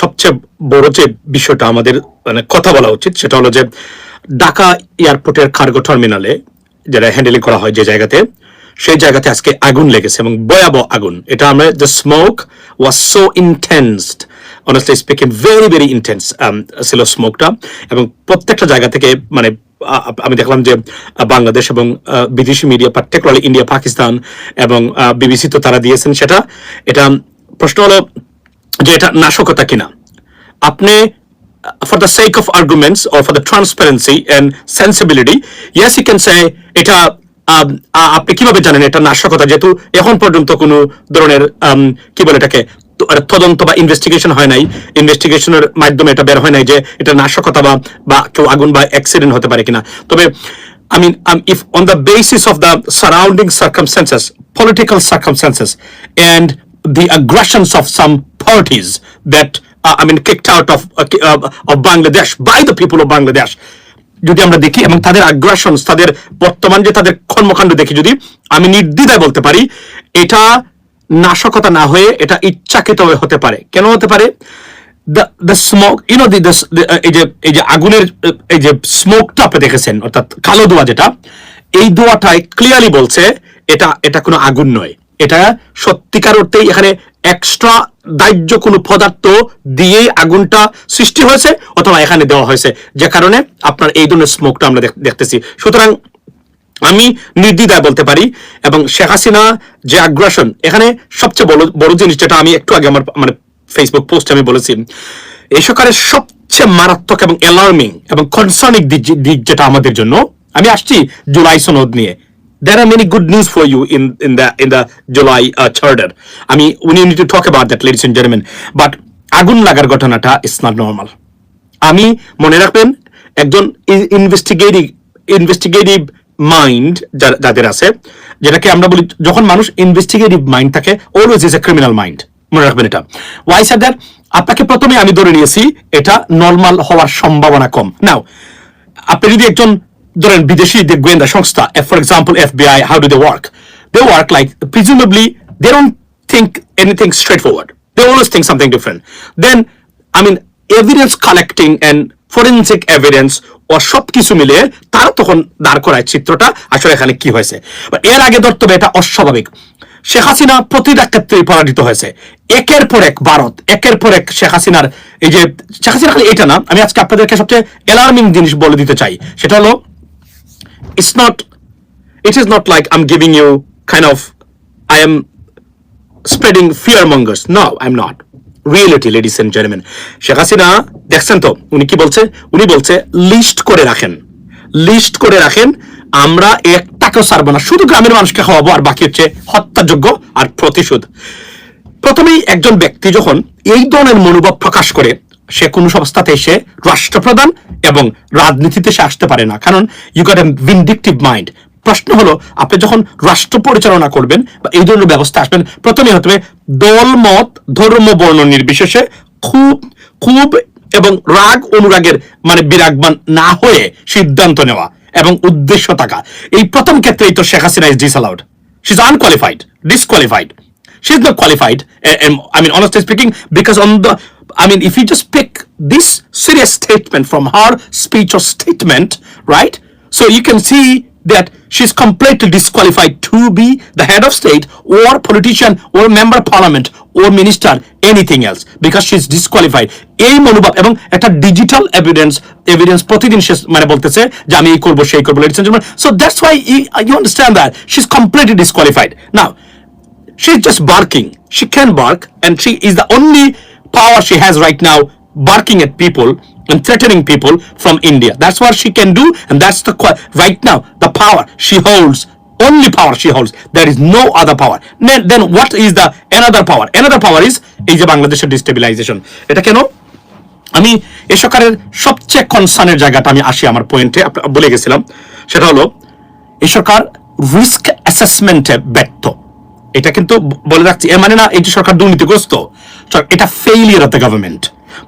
সবচেয়ে বড় যে বিষয়টা আমাদের মানে কথা বলা উচিত, সেটা হলো যে ঢাকা এয়ারপোর্টের কার্গো টার্মিনালে যেটা হ্যান্ডেলিং করা হয় যে জায়গাতে, সেই জায়গাতে আজকে আগুন লেগেছে এবং ভয়াবহ আগুন। এটা আমরা the smoke was so intensed honestly speaking very very intense ছিল স্মোকটা এবং প্রত্যেকটা জায়গা থেকে মানে আমি দেখলাম যে বাংলাদেশ এবং বিদেশি মিডিয়া পার্টিকুলারলি ইন্ডিয়া পাকিস্তান এবং বিবিসি তো তারা দিয়েছেন সেটা। এটা প্রশ্ন হলো যে এটা নাশকতা কিনা। আপনি for the sake of arguments or for the transparency and sensibility yes you can say এটা আপনি কীভাবে জানেন এটা নাশকতা? যেহেতু এখন পর্যন্ত কোনো ধরনের কি বলে এটাকে তদন্ত বা ইনভেস্টিগেশন হয় নাই। ইনভেস্টিগেশনের মাধ্যমে এটা বের হয় নাই যে এটা নাশকতা বা বা কেউ আগুন বা অ্যাক্সিডেন্ট হতে পারে কিনা। তবে mean, um, if on the basis of the surrounding circumstances, political circumstances, and the aggressions of some parties that uh, I mean kicked out of uh, uh, of Bangladesh by the people of Bangladesh, যদি আমরা দেখি এবং তাদের আগ্রাসন তাদের বর্তমান যে তাদের কর্মকাণ্ড দেখি যদি আমি নির্দ্বিধায় বলতে পারি এটা নাশকতা না হয়ে এটা ইচ্ছাকৃত হতে পারে। কেন হতে পারে? দ্য স্মোক ইউনো দি এই যে এই যে আগুনের এই যে স্মোকটা আপনি দেখেছেন অর্থাৎ কালো দোয়া যেটা এই দোয়াটাই ক্লিয়ারলি বলছে এটা এটা কোনো আগুন নয়। এটা সত্যিকার অর্থেই এখানে এক্সট্রা দাহ্য কোনো পদার্থ দিয়েই আগুনটা সৃষ্টি হয়েছে অথবা এখানে দেওয়া হয়েছে। যে কারণে আপনার এই ধরনের স্মোকটা আমরা দেখ- দেখতেছি। সুতরাং আমি নির্দ্বিধায় বলতে পারি এবং শেখ হাসিনা যে আগ্রাসন এখানে সবচেয়ে বড় বড় জিনিস যেটা আমি একটু আগে আমার মানে ফেসবুক পোস্টে আমি বলেছি, এই সরকারের সবচেয়ে মারাত্মক এবং অ্যালার্মিং এবং কনসার্নিং দিক যেটা আমাদের জন্য, আমি আসছি জুলাই সনদ নিয়ে। There are many good news for you in in the in the July uh, charter. I mean, we need to talk about that, ladies and gentlemen. But আগুন লাগার ঘটনাটা ইস নট নর্মাল আমি মনে রাখবেন একজন ইনভেস্টিগেটিভ ইনভেস্টিগেটিভ মাইন্ড যাদের আছে যেটাকে আমরা বলি যখন মানুষ ইনভেস্টিগেটিভ মাইন্ড থাকে always is a criminal mind মনে রাখবেন এটা ওয়াই স্যার দ্যাট আপনাকে প্রথমে আমি ধরে নিয়েছি এটা নর্মাল হওয়ার সম্ভাবনা কম নাও আপনি যদি একজন ধরেন বিদেশি যে গোয়েন্দা সংস্থা for example FBI how do they work they work like presumably they don't think anything straight forward they always think something different then I mean evidence collecting and forensic evidence ও সব কিছু মিলিয়ে তারা তখন দাঁড় করায় চিত্রটা, আসলে এখানে কি হয়েছে? এর আগে ধরতে হবে এটা অস্বাভাবিক। শেখ হাসিনা প্রতিটা ক্ষেত্রেই পরাজিত হয়েছে। একের পর এক ভারত, একের পর এক শেখ হাসিনার, এই যে, শেখ হাসিনা খালি এটা না, আমি আজকে আপনাদেরকে সবচেয়ে অ্যালার্মিং জিনিস বলে দিতে চাই। সেটা হলো it's not, it is not like i'm giving you kind of, i am spreading fear mongers no, i'm not. Reality, ladies and gentlemen. Sheikh Hasina দেখছেন তো? উনি কি বলছে? উনি বলছে লিস্ট করে রাখেন। লিস্ট করে রাখেন। আমরা এক টাকাও ছাড়বো না। শুধু গ্রামের মানুষকে খাওয়াবো আর বাকি হচ্ছে হত্যাযোগ্য আর প্রতিশোধ। প্রথমেই একজন ব্যক্তি যখন এই ধরনের মনোভাব প্রকাশ করে সে কোন সংস্থাতে এসে রাষ্ট্রপ্রধান এবং রাজনীতিতে সে আসতে পারে না। কারণ you got a vindictive mind প্রশ্ন হলো আপনি যখন রাষ্ট্র পরিচালনা করবেন বা এই ধরনের ব্যবস্থা আসবেন প্রথমে হতে হবে দল মত ধর্ম বর্ণ নির্বিশেষে খুব খুব এবং রাগ অনুরাগের মানে বিরাগমান না হয়ে সিদ্ধান্ত নেওয়া এবং উদ্দেশ্য থাকা। এই প্রথম ক্ষেত্রেই তো Sheikh Hasina is disallowed she is unqualified disqualified not qualified. And, and I mean, honestly speaking, because on the, I mean, if you just pick this serious statement from her speech or statement, right? So you can see that she's completely disqualified to be the head of state or politician or member parliament or minister anything else because she's disqualified এই মনোভাব এবং একটা digital evidence evidence প্রতিদিন সে মানে বলতেছে যে আমি এই করব সেই করব so that's why you understand that she is completely disqualified now she's just barking. She can bark, and she is the only power she has right now barking at people and threatening people from India. That's what she can do, and that's the right now the power she holds. Only power she holds. There is no other power. Then, then what is the another power? Another power is এই যে বাংলাদেশের destabilisation এটা কেন আমি এ সরকারের সবচেয়ে কনসার্নের জায়গাটা আমি আসি আমার পয়েন্টে বলে গেছিলাম সেটা হলো এই সরকার রিস্ক অ্যাসেসমেন্টে ব্যর্থ এটা কিন্তু বলে রাখছি এর মানে না এই যে সরকার দুর্নীতিগ্রস্ত এটা ফেইলিয়ার অফ দ্য গভর্নমেন্ট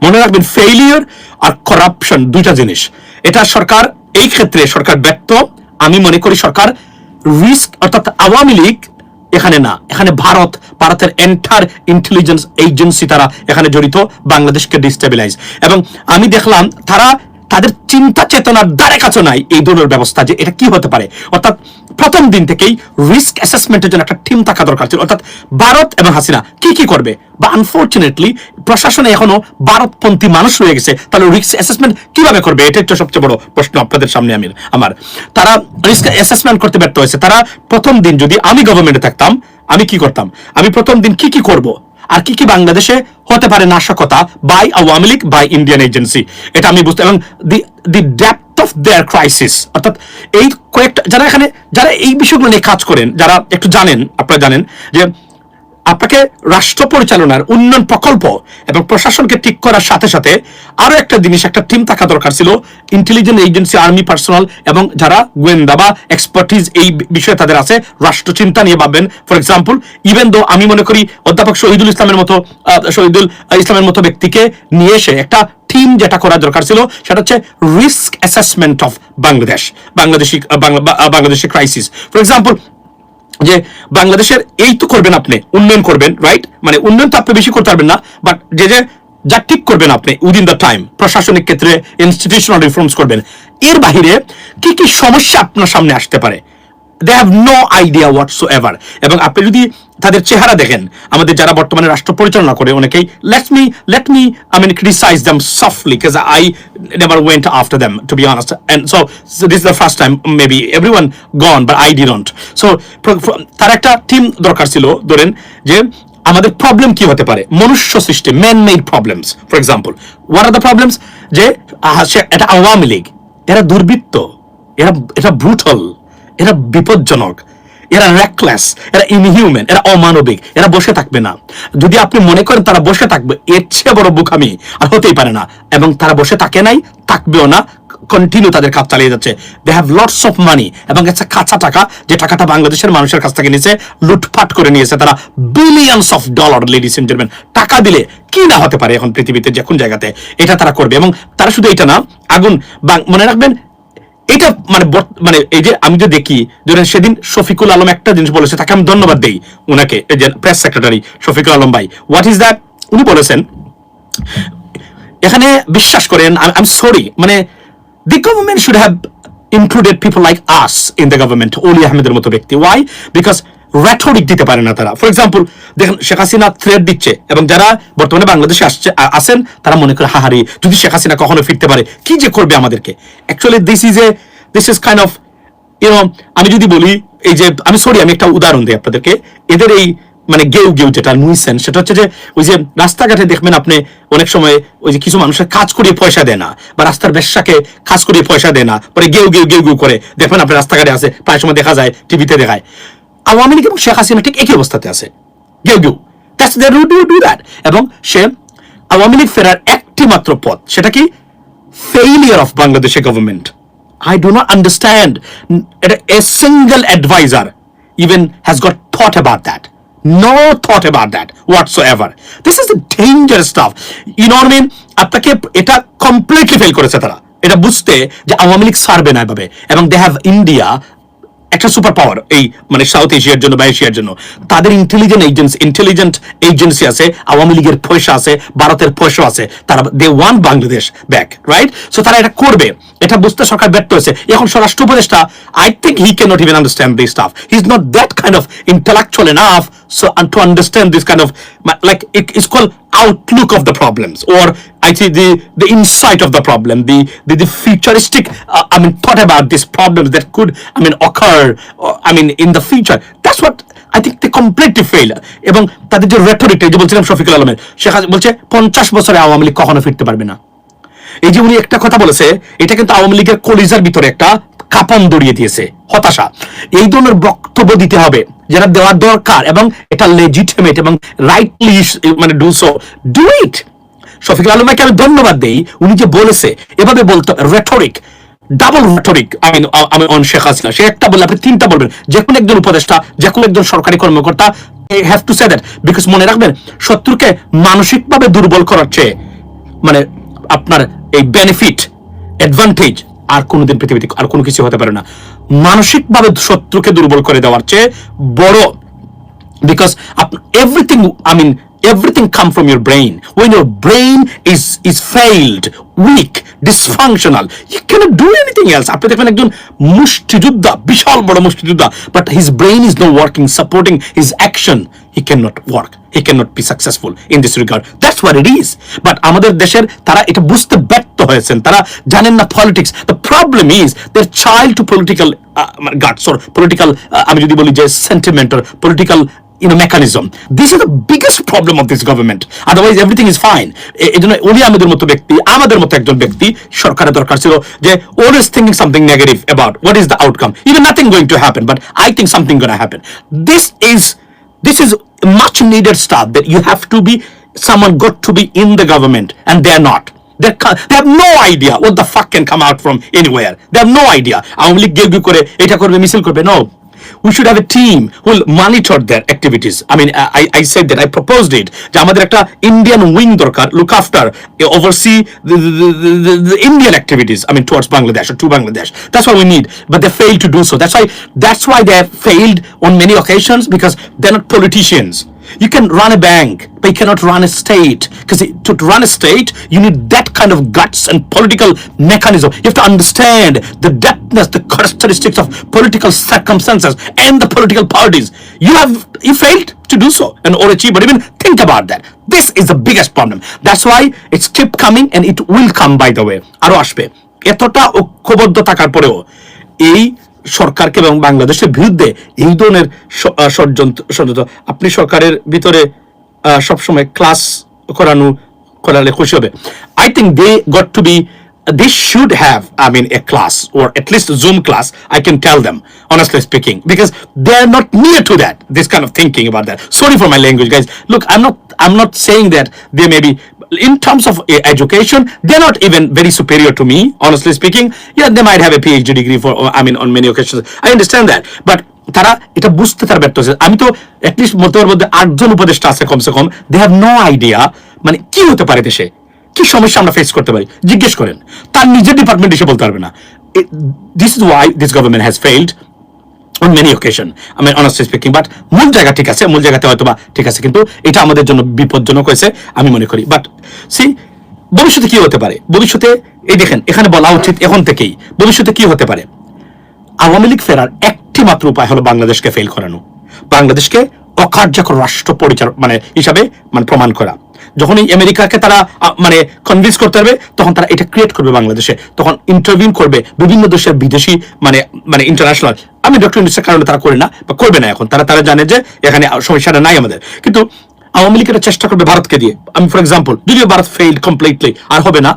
মনে রাখবেন ফেইলিয়ার আর করাপশন দুইটা জিনিস। এটা সরকার এই ক্ষেত্রে সরকার ব্যর্থ, আমি মনে করি সরকার রিস্ক অর্থাৎ আওয়ামী লীগ এখানে না, এখানে ভারত, ভারতের এন্টার ইন্টেলিজেন্স এজেন্সি তারা এখানে জড়িত, বাংলাদেশকে ডিস্টেবিলাইজ এবং আমি দেখলাম তারা তাদের চিন্তা চেতনার দ্বারে কাছে নাই এই ধরনের ব্যবস্থা যে এটা কি হতে পারে। অর্থাৎ প্রথম দিন থেকেই রিস্ক অ্যাসেসমেন্টের জন্য একটা টিম থাকা দরকার ছিল। অর্থাৎ ভারত এবং হাসিনা কি কি করবে? বা আনফর্চুনেটলি প্রশাসনে এখনও ভারতপন্থী মানুষ রয়ে গেছে, তাহলে রিস্ক অ্যাসেসমেন্ট কীভাবে করবে? এটা হচ্ছে সবচেয়ে বড় প্রশ্ন আপনাদের সামনে আমি আমার। তারা রিস্ক অ্যাসেসমেন্ট করতে ব্যর্থ হয়েছে। তারা প্রথম দিন যদি আমি গভর্নমেন্টে থাকতাম, আমি কি করতাম? আমি প্রথম দিন কি কি করব? আর কি কি বাংলাদেশে হতে পারে নাশকতা by Awami League by Indian agency এটা আমি বুঝতে এবং the the depth of their crisis অর্থাৎ এই কয়েকটা যারা এখানে যারা এই বিষয়গুলো নিয়ে কাজ করেন, যারা একটু জানেন, আপনারা জানেন যে আপনাকে রাষ্ট্র পরিচালনার উন্নয়ন প্রকল্প এবং প্রশাসনকে ঠিক করার সাথে সাথে আরও একটা জিনিস, একটা টিম থাকা দরকার ছিল ইন্টেলিজেন্স এজেন্সি আর্মি পার্সোনাল এবং যারা গোয়েন্দা বা এক্সপার্টিজ এই বিষয়ে তাদের আছে, রাষ্ট্র চিন্তা নিয়ে ভাববেন। ফর এক্সাম্পল ইভেন দো আমি মনে করি অধ্যাপক শহীদুল ইসলামের মতো শহীদুল ইসলামের মতো ব্যক্তিকে নিয়ে এসে একটা টিম যেটা করা দরকার ছিল, সেটা হচ্ছে risk assessment of Bangladesh Bangladeshi Bangladeshi crisis for example যে বাংলাদেশের এই তো করবেন আপনি, উন্নয়ন করবেন রাইট মানে উন্নয়ন তো আপনি বেশি করতে পারবেন না বাট যে যে যা ঠিক করবেন আপনি উইদিন দ্য টাইম প্রশাসনিক ক্ষেত্রে ইনস্টিটিউশনাল রিফর্মস করবেন। এর বাহিরে কি কি সমস্যা আপনার সামনে আসতে পারে? They have no idea whatsoever এবং আপনি যদি তাদের চেহারা দেখেন আমাদের যারা বর্তমানে রাষ্ট্র পরিচালনা করে অনেকেই let me let me I mean criticise them softly went after them to be honest. And so, so this is the first time maybe everyone gone but I didn't. So pro- pro- তার একটা team দরকার ছিল ধরেন যে আমাদের problem কি হতে পারে? মনুষ্য সৃষ্টি man made problems for example what are the problems যে এটা আওয়ামী লীগ এরা দুর্বৃত্ত এরা এটা ব্রুটাল এরা বিপজ্জনক, এরা র্যাকলেস এরা ইনহিউম্যান এরা অমানবিক, এরা বসে থাকবে না। যদি আপনি মনে করেন তারা বসে থাকবে, এর চেয়ে বড় বুকামি আর হতেই পারে না। এবং তারা বসে থাকে নাই, থাকবেও না কন্টিনিউ তাদের কাজ চালিয়ে যাচ্ছে। They have lots of money এবং একটা কাঁচা টাকা, যে টাকাটা বাংলাদেশের মানুষের কাছ থেকে নিয়েছে লুটপাট করে নিয়েছে তারা billions of dollar ladies and gentleman টাকা দিলে কি না হতে পারে এখন পৃথিবীতে, যে কোন জায়গাতে। এটা তারা করবে, এবং তারা শুধু এটা না, আগুন মনে রাখবেন এটা মানে মানে এই যে আমি যে দেখি ধরেন সেদিন শফিকুল আলম একটা জিনিস বলেছে, তাকে আমি ধন্যবাদ দেই ওনাকে এই যে প্রেস সেক্রেটারি শফিকুল আলম ভাই। হোয়াট ইজ দ্যাট উনি বলেছেন, এখানে বিশ্বাস করেন আই এম সরি মানে the government should have included people like us in the government Oli আহমেদের মতো ব্যক্তি। ওয়াই বিকজ র্যাথরিক দিতে পারে না তারা। ফর এক্সাম্পল দেখেন শেখ হাসিনা থ্রেট দিচ্ছে এবং যারা বর্তমানে বাংলাদেশে আসছে আসেন তারা মনে করে, হাহারি, যদি শেখ হাসিনা কখনো ফিরতে পারে, কি যে করবে আমাদেরকে? Actually this is a this is kind of you know আমি যদি বলি, এই যে, আমি সরি আমি একটা উদাহরণ দিই আপনাদেরকে। এদের এই মানে গেউ গেউ যেটা নুইসেন সেটা হচ্ছে যে, ওই যে রাস্তাঘাটে দেখবেন আপনি অনেক সময় ওই যে কিছু মানুষের কাজ করিয়ে পয়সা দেয় না, বা রাস্তার ব্যবসাকে কাজ করিয়ে পয়সা দেয় না, পরে গেউ গেউ গেউ গেউ করে। দেখবেন আপনি রাস্তাঘাটে আছে, প্রায় সময় দেখা যায় টিভিতে দেখায়। আওয়ামী লীগ এবং শেখ হাসিনা ঠিক একই অবস্থাতে আছে দ্য রুড ডু দ্যাট এবং সে আওয়ামী লীগ ফেরার একটি মাত্র পথ সেটা কি of Bangladeshi government. I do not understand. N- A single advisor even has got thought about that. No thought about that whatsoever. This is the dangerous stuff. You know what আপনাকে এটা completely fail করেছে তারা এটা বুঝতে যে আওয়ামী লীগ সারবে না এভাবে এবং দে হ্যাভ ইন্ডিয়া একটা সুপার পাওয়ার এই মানে সাউথ এশিয়ার জন্য বা এশিয়ার জন্য। তাদের ইন্টেলিজেন্ট এজেন্সি ইন্টেলিজেন্ট এজেন্সি আছে, আওয়ামী লীগের পয়সা আছে, ভারতের পয়সা আছে। তারা they want Bangladesh back right so তারা এটা করবে। এটা বুঝতে সরকার ব্যর্থ হয়েছে। এখন স্বরাষ্ট্র উপদেষ্টা I think he can not even understand this stuff he is not that kind of intellectual enough so and to understand this kind of like it is called outlook of the problems or I think the the insight of the problem the the, the futuristic uh, I mean thought about these problems that could I mean occur or, I mean in the future that's what I think they completely fail এবং তাদের যে rhetoric যে বলছিলাম শফিকুল আলমের শেখ বলছে পঞ্চাশ বছরে আওয়ামী লীগ কখনো ফিরতে পারবে না এই যে উনি একটা কথা বলেছে এটা কিন্তু আওয়ামী লীগের কলিজার ভিতরে একটা কাপন দড়িয়ে দিয়েছে। হতাশা। এই ধরনের বক্তব্য দিতে হবে, যেটা দেওয়ার দরকার এবং এটা লেজিটিমেট এবং রাইটলি মানে do so do it Shafiqul Alam ভাইকে আমি ধন্যবাদ দেই। উনি যে বলেছে, এভাবে বলতে রেটরিক ডাবল রেটরিক আমি আমি অন শেখ হাসিনা সে একটা বললে, আপনি তিনটা বলবেন। যে কোনো একজন উপদেষ্টা যে কোনো একজন সরকারি কর্মকর্তা have to say that because মনে রাখবেন, শত্রুকে মানসিকভাবে দুর্বল করার চেয়ে মানে আপনার এই বেনিফিট অ্যাডভান্টেজ আর কোনোদিন পৃথিবীতে আর কোনো কিছু হতে পারে না মানসিকভাবে শত্রুকে দুর্বল করে দেওয়ার চেয়ে বড় because up- everything i everything come from your brain when your brain is is failed weak dysfunctional you cannot do anything else আপনি দেখবেন একজন মুষ্টিযোদ্ধা বিশাল বড় মুষ্টিযোদ্ধা but his brain is not working supporting his action he cannot work he cannot be successful in this regard that's what it is but আমাদের দেশের তারা এটা বুঝতে ব্যর্থ হয়েছেন তারা জানেন না politics is their child to political uh, guts or political uh, আমি যদি বলি যে sentiment or political you know mechanism this is the biggest problem of this government otherwise everything is fine এই জন্য উনি আমাদের মতো ব্যক্তি আমাদের মতো একজন ব্যক্তি সরকারের দরকার ছিল যে always thinking something negative about what is the outcome even nothing going to happen but I think something gonna happen this is this is much needed stuff that you have to be someone got to be in the government and they're not they they have no idea what the fuck can come out from anywhere they have no idea Awami League গেউ করে এটা করবে মিছিল করবে no we should have a team who will monitor their activities. I mean, I, I said that, I proposed it. আমাদের একটা Indian wing look after, uh, oversee the, the, the, the, Indian activities, I mean, towards Bangladesh or to Bangladesh. That's what we need. But they failed to do so. That's why, that's why they failed on many occasions because they're not politicians. You can run a bank, but you cannot run a state. Because to run a state, you need that kind of guts and political mechanism. You have to understand the depthness, the characteristics of political circumstances and the political parties. You have you failed to do so and or achieve, but even think about that. This is the biggest problem. That's why it's keep coming and it will come by the way. আরও আসবে এতটা ঐক্যবদ্ধ থাকার পরেও এই সরকারকে এবং বাংলাদেশের বিরুদ্ধে এই ধরনের ষড়যন্ত্র আপনি সরকারের ভিতরে সবসময় ক্লাস করানো করালে খুশি হবে I think they got to be they should have i mean a class or at least zoom class i can tell them honestly speaking because they're not near to that this kind of thinking about that sorry for my language guys look i'm not i'm not saying that they may be in terms of uh, education they're not even very superior to me honestly speaking yeah they might have a phd degree for i mean on many occasions i understand that but তারা এটা বুঝতে তার ব্যর্থ হয়েছে আমি তো at least বলতে পারব যে আটজন উপদেষ্টা আছে কমসে কম দে হ্যাভ নো আইডিয়া মানে কি হতে পারে দেশে কি সমস্যা আমরা ফেস করতে পারি জিজ্ঞেস করেন তার নিজের ডিপার্টমেন্ট এসে বলতে পারবে না this is why this government has failed on many occasion আমি অনেস্টলি স্পিকিং বাট মূল জায়গা ঠিক আছে, মূল জায়গাতে হয়তো বা ঠিক আছে, কিন্তু এটা আমাদের জন্য বিপজ্জনক হয়েছে, আমি মনে করি। বাট সি ভবিষ্যতে কি হতে পারে? ভবিষ্যতে, এই দেখেন, এখানে বলা উচিত এখন থেকেই, ভবিষ্যতে কি হতে পারে? আওয়ামী লীগ ফেরার একটি মাত্র উপায় হলো বাংলাদেশকে ফেল করানো। বাংলাদেশকে অকার্যকর রাষ্ট্র পরিচালক মানে হিসাবে মানে প্রমাণ করা। যখন এই আমেরিকাকে তারা মানে কনভিন্স করতে পারবে, তখন তারা এটা ক্রিয়েট করবে বাংলাদেশে। তখন ইন্টারভিউ করবে বিভিন্ন দেশের বিদেশি মানে মানে ইন্টারন্যাশনাল আমি ডক্টর ইউনিসের কারণে তারা করে না, বা করবে না এখন। তারা তারা জানে যে এখানে সমস্যাটা নাই আমাদের। কিন্তু আওয়ামী লীগ এটা চেষ্টা করবে ভারতকে দিয়ে। আমি ফর এক্সাম্পল যদিও ভারত ফেইল্ড কমপ্লিটলি আর হবে না,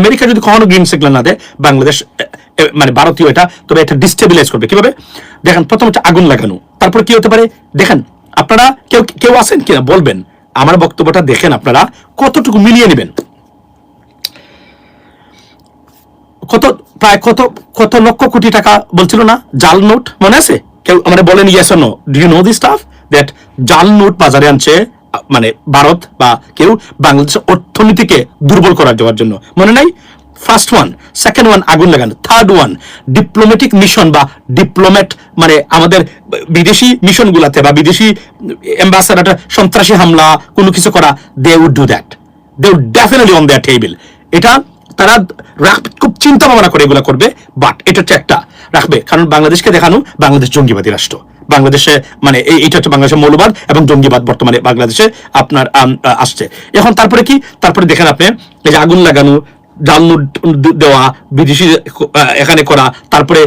আমেরিকা যদি কখনো গ্রিন সিগন্যাল না দেয়, বাংলাদেশ মানে ভারতীয় এটা, তবে এটা ডিস্টেবিলাইজ করবে। কীভাবে? দেখেন, প্রথম হচ্ছে আগুন লাগানো। তারপর কি হতে পারে? দেখেন, আপনারা কেউ কেউ আছেন কিনা বলবেন। আমার বক্তব্যটা দেখেন আপনারা, কতটুকু মিলিয়ে নেবেন? কত, প্রায় কত কত লক্ষ কোটি টাকা বলছিল না? জাল নোট, মনে আছে? কেউ আমরা বলেন yes no do you know the stuff that জাল নোট বাজারে আনছে মানে ভারত বা কেউ বাংলাদেশের অর্থনীতিকে দুর্বল করার দেওয়ার জন্য। মনে নাই? ফার্স্ট ওয়ান সেকেন্ড ওয়ান আগুন লাগানো থার্ড ওয়ান ডিপ্লোম্যাটিক মিশন বা ডিপ্লোম্যাট মানে আমাদের বিদেশি মিশনগুলাতে বা বিদেশি অ্যাম্বাসাডার সন্ত্রাসী হামলা, কোনো কিছু করা they would do that they would definitely on that table এটা তারা খুব চিন্তা ভাবনা করে এগুলো করবে বাট এটা হচ্ছে একটা রাখবে। কারণ বাংলাদেশকে দেখানো বাংলাদেশ জঙ্গিবাদী রাষ্ট্র। বাংলাদেশে মানে এই- এইটা হচ্ছে বাংলাদেশের মৌলবাদ এবং জঙ্গিবাদ বর্তমানে বাংলাদেশে আপনার আসছে। এখন তারপরে কি? তারপরে দেখেন আপনি, এই যে আগুন লাগানো জাল দেওয়া, বিদেশি এখানে করা, তারপরে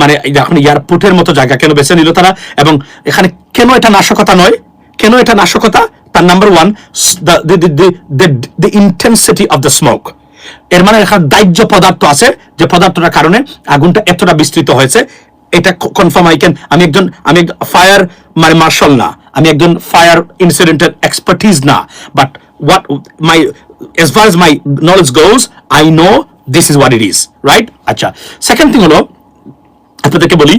মানে এখন এয়ারপোর্টের মতো জায়গা কেন বেছে নিল তারা? এবং এখানে কেন এটা নাশকতা নয়? কেন এটা নাশকতা? তার number one the intensity of the smoke এর মানে এখানে দাহ্য পদার্থ আছে, যে পদার্থটার কারণে আগুনটা এতটা বিস্তৃত হয়েছে। এটা কনফার্ম আই ক্যান আমি একজন, আমি ফায়ার মানে মার্শাল না, আমি একজন ফায়ার ইনসিডেন্টের এক্সপার্টিস না। But what my as far as my knowledge goes, I know this is what it is, right? আচ্ছা সেকেন্ড থিং হলো, আপনাদেরকে বলি,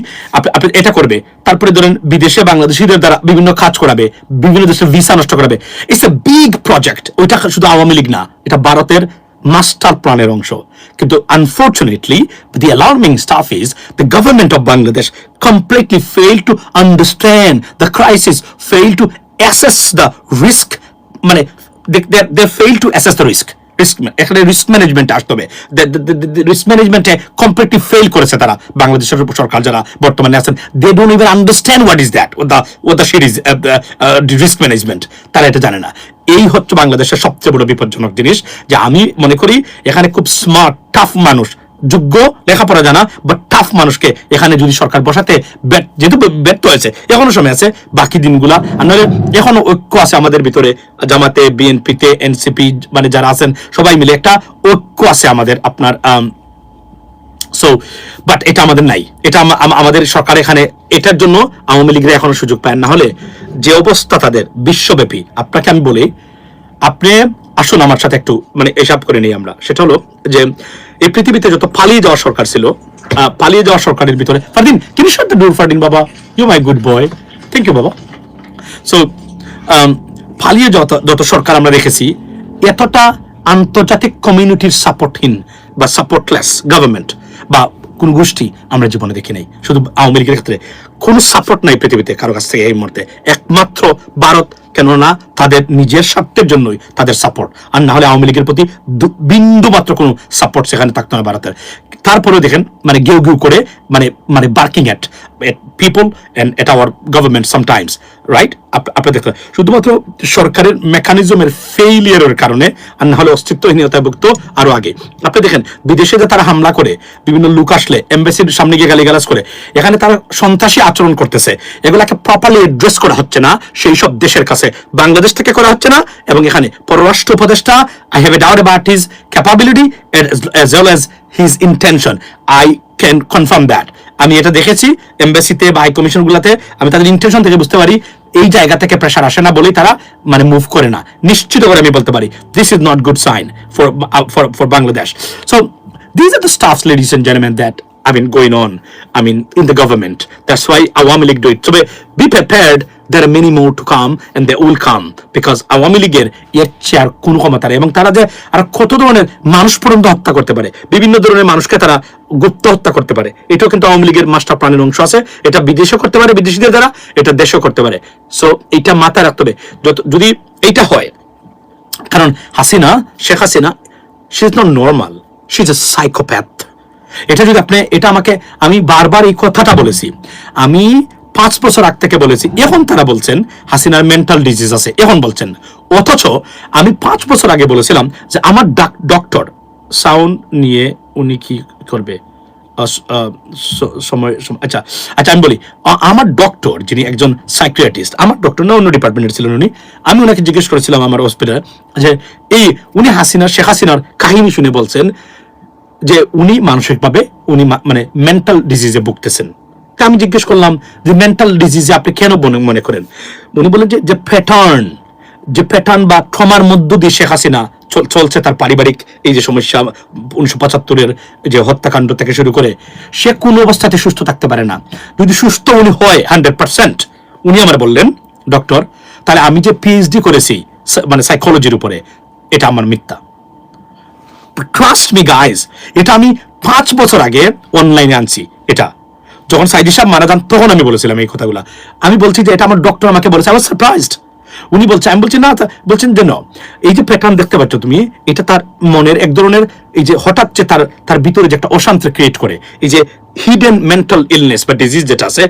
আপনি এটা করবে, তারপরে ধরেন বিদেশে বাংলাদেশিদের দ্বারা বিভিন্ন কাজ করাবে, বিভিন্ন দেশের ভিসা নষ্ট করাবে। ইটস এ বিগ প্রজেক্ট ওইটা শুধু আওয়ামী লীগ না, এটা ভারতের মাস্টার প্ল্যানের অংশ। কিন্তু unfortunately the alarming stuff is the government of Bangladesh completely fail to understand the crisis fail to assess the risk মানে they fail to assess the risk risk এখানে রিস্ক আসতে হবে। রিস্ক ম্যানেজমেন্টে কমপ্লিটলি ফেল করেছে তারা। বাংলাদেশের সরকার যারা বর্তমানে আছেন they don't even understand what is that oh the oh the series risk management তারা এটা জানে না। এই হচ্ছে বাংলাদেশের সবচেয়ে বড় বিপজ্জনক জিনিস, যে আমি মনে করি এখানে খুব স্মার্ট টাফ মানুষ যোগ্য লেখাপড়া জানা বাট টাফ মানুষকে এখানে যদি সরকার বসাতে যেহেতু ব্যর্থ হয়েছে, এখনও সময় আছে, বাকি দিনগুলা, আর নাহলে এখনও ঐক্য আছে আমাদের ভিতরে, জামাতে, বিএনপিতে, এনসিপি মানে যারা আছেন, সবাই মিলে একটা ঐক্য আছে আমাদের, আপনার সো বাট এটা আমাদের নাই। এটা আমা- আমা- আমাদের সরকার এখানে, এটার জন্য আওয়ামী লীগের এখনও সুযোগ পায় না। হলে যে অবস্থা তাদের, বিশ্বব্যাপী, আপনাকে আমি বলি, আপনি আসুন আমার সাথে একটু মানে এসব করে নিই আমরা। সেটা হলো যে এই পৃথিবীতে যত পালিয়ে যাওয়া সরকার ছিল পালিয়ে যাওয়া সরকারের ভিতরে, ফারদিন কিনি শট দ্য ডোর ফারদিন বাবা? You my good boy thank you বাবা। সো পালিয়ে যত যত সরকার আমরা দেখেছি এতটা আন্তর্জাতিক কমিউনিটির সাপোর্টহীন বা সাপোর্টলেস গভর্নমেন্ট বা কোন গোষ্ঠী আমরা জীবনে দেখি নাই। শুধু আওয়ামী লীগের ক্ষেত্রে কোনো সাপোর্ট নাই পৃথিবীতে, কারও কাছ থেকে এই মুহূর্তে। একমাত্র ভারত কেননা তাদের নিজের স্বার্থের জন্যই তাদের সাপোর্ট আর না হলে আওয়ামী লীগের প্রতি বিন্দু মাত্র কোনো সাপোর্ট সেখানে থাকতে না ভারতের। তারপরে দেখেন মানে গেউ গেউ করে মানে মানে barking at people and at our government sometimes right আপনি দেখলেন শুধুমাত্র সরকারের মেকানিজমের ফেইলিয়ারের কারণে আর না হলে অস্তিত্বহীনতা ভুক্ত আরও আগে। আপনি দেখেন, বিদেশে যে তারা হামলা করে, বিভিন্ন লোক আসলে এম্বাসির সামনে গিয়ে গালিগালাজ করে, এখানে তারা সন্ত্রাসী আচরণ করতেছে। এগুলাকে প্রপারলি এড্রেস করা হচ্ছে না, সেই সব দেশের কাছে। বাংলাদেশ থেকে করা হচ্ছে না, এবং এখানে পররাষ্ট্র উপদেষ্টা I have a doubt about his capability as well as his intention. I can confirm that আমি এটা দেখেছি এমবাসিতে বা হাই কমিশন গুলাতে, আমি তাদের ইন্টেনশন থেকে বুঝতে পারি এই জায়গা থেকে প্রেশার আসে না বলেই তারা মানে মুভ করে না। নিশ্চিত করে আমি বলতে পারি this is not good sign for for for Bangladesh so this are the stuffs ladies and gentleman that I mean, going on, I mean, in the government. That's why Awami League do it. So be- prepared, there are many more to come, and they will come. Because Awami League এর এর চেয়ে আর কোনো ক্ষমতা এবং তারা যে আর কত ধরনের মানুষ পর্যন্ত হত্যা করতে পারে? বিভিন্ন ধরনের মানুষকে তারা গুপ্ত হত্যা করতে পারে। এটাও কিন্তু আওয়ামী লীগের মাস্টার প্ল্যানের অংশ আছে। এটা বিদেশেও করতে পারে বিদেশিদের দ্বারা এটা দেশেও করতে পারে। সো এইটা মাথায় রাখতে হবে। যদি এইটা হয় কারণ Hasina Sheikh Hasina she is not normal she is a psychopath এটা যদি আপনি, এটা আমাকে, আমি বারবার এই কথাটা বলেছি। আমি পাঁচ বছর আগ থেকে বলেছি, এখন তারা বলছেন হাসিনার মেন্টাল ডিজিজ আছে, এখন বলছেন। অথচ আমি পাঁচ বছর আগে বলেছিলাম যে আমার ডক্টর সাউন্ড নিয়ে উনি কি করবে? সময় আচ্ছা আচ্ছা আমি বলি আমার ডক্টর যিনি একজন সাইক্রিয়াটিস্ট আমার ডক্টর না, অন্য ডিপার্টমেন্টের ছিলেন উনি, আমি ওনাকে জিজ্ঞেস করেছিলাম আমার হসপিটালে যে, এই, উনি হাসিনা শেখ হাসিনার কাহিনী শুনে বলছেন যে উনি মানসিকভাবে উনি মানে মেন্টাল ডিজিজে ভুগতেছেন। তা আমি জিজ্ঞেস করলাম যে মেন্টাল ডিজিজে আপনি কেন মনে করেন? উনি বলেন যে প্যাটার্ন যে প্যাটার্ন বা ট্রমার মধ্য দিয়ে শেখ হাসিনা চলছে তার পারিবারিক এই যে সমস্যা, উনিশশো পঁচাত্তরের যে হত্যাকাণ্ড থেকে শুরু করে, সে কোন অবস্থাতে সুস্থ থাকতে পারে না। যদি সুস্থ উনি হয় হান্ড্রেড পার্সেন্ট, উনি আমার বললেন, ডক্টর, তাহলে আমি যে পিএইচডি করেছি মানে সাইকোলজির উপরে, এটা আমার মিথ্যা। ট্রাস্ট মি গাইজ এটা আমি পাঁচ বছর আগে অনলাইনে আনছি, এটা। যখন সাইদি সাহেব মারা যান, তখন আমি বলেছিলাম এই কথাগুলো। আমি বলছি যে এটা আমার ডক্টর আমাকে বলেছে আমার সারপ্রাইজড উনি বলছে, আমি বলছি, না বলছেন, যে এই যে প্যাটার্ন দেখতে পাচ্ছ তুমি, এটা তার মনের এক ধরনের, এই যে হঠাৎ যে তার তার ভিতরে যে একটা অশান্তি ক্রিয়েট করে, এই যে হিডেন মেন্টাল ইলনেস বা ডিজিজ যেটা আছে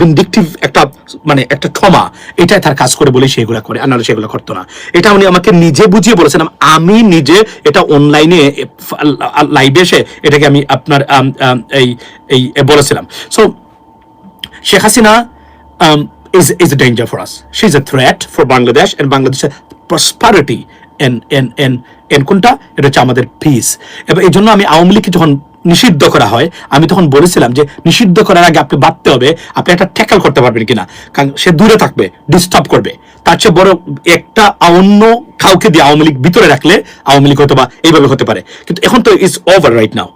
ভিন্ডিকটিভ একটা মানে একটা ক্ষমা এটাই তার কাজ করে বলে সেগুলো করে, আর নাহলে সেগুলো করতো না। এটা উনি আমাকে নিজে বুঝিয়ে বলেছেন, আমি নিজে এটা অনলাইনে লাইভে এসে এটাকে আমি আপনার এই এই বলেছিলাম। So Sheikh Hasina is, is a danger for us. She's a threat for Bangladesh and Bangladesh's prosperity. And, and, and, and কোনটা? এটা হচ্ছে আমাদের পিস এবং এই জন্য আমি আওয়ামী লীগকে যখন নিষিদ্ধ করা হয় আমি তখন বলেছিলাম যে নিষিদ্ধ করার আগে আপনি ভাবতে হবে আপনি একটা ট্যাকল করতে পারবেন কিনা। কারণ সে দূরে থাকবে ডিস্টার্ব করবে। তার চেয়ে বড় একটা অন্য কাউকে দিয়ে আওয়ামী লীগ ভিতরে রাখলে আওয়ামী লীগ হয়তো বা এইভাবে হতে পারে। কিন্তু এখন তো ইজ ওভার রাইট নাও